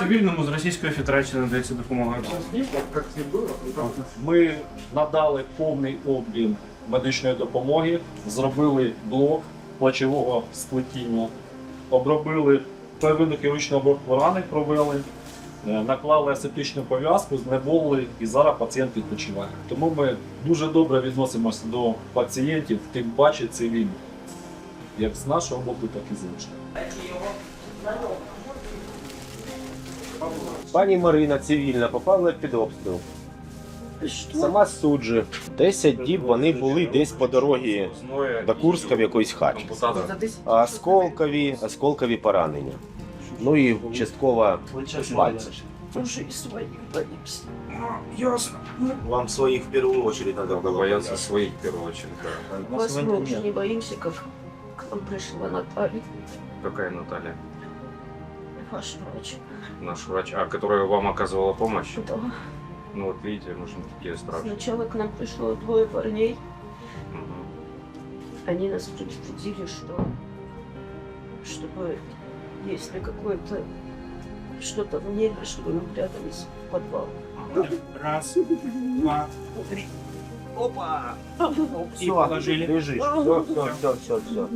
Цивільному з Російської Федерації надається допомога. Ми надали повний обмін медичної допомоги, зробили блок плечового сплетіння, обробили первинну хірургічну обробку рани, провели, е, наклали асептичну пов'язку, знеболили і зараз пацієнт відпочиває. Тому ми дуже добре відносимося до пацієнтів, тим паче цивільних. Як з нашого боку, так і з іншого. Пані Марина цивільна попала під обстріл. Сама суджі. 10 діб вони були десь по дорозі до Курська в якоїсь хаті. А Осколкові, осколкові поранення. Ну і частково и своих боимся. Вам своїх в першу очередь треба Боятся своих в первую очередь. да. Вас мы уже не боимся, как к нам пришла Наталья, Какая Наталья? Ваш врач. Наш врач, а которая вам оказывала помощь? Да. Ну вот видите, же такие страшные. Сначала к нам пришло двое парней. Мгм. Они нас предупредили, что чтобы если какое-то что-то в небе, чтобы мы прятались в подвал. Раз, два, три. Опа! Все, лежиш. Все, все, все, все, все.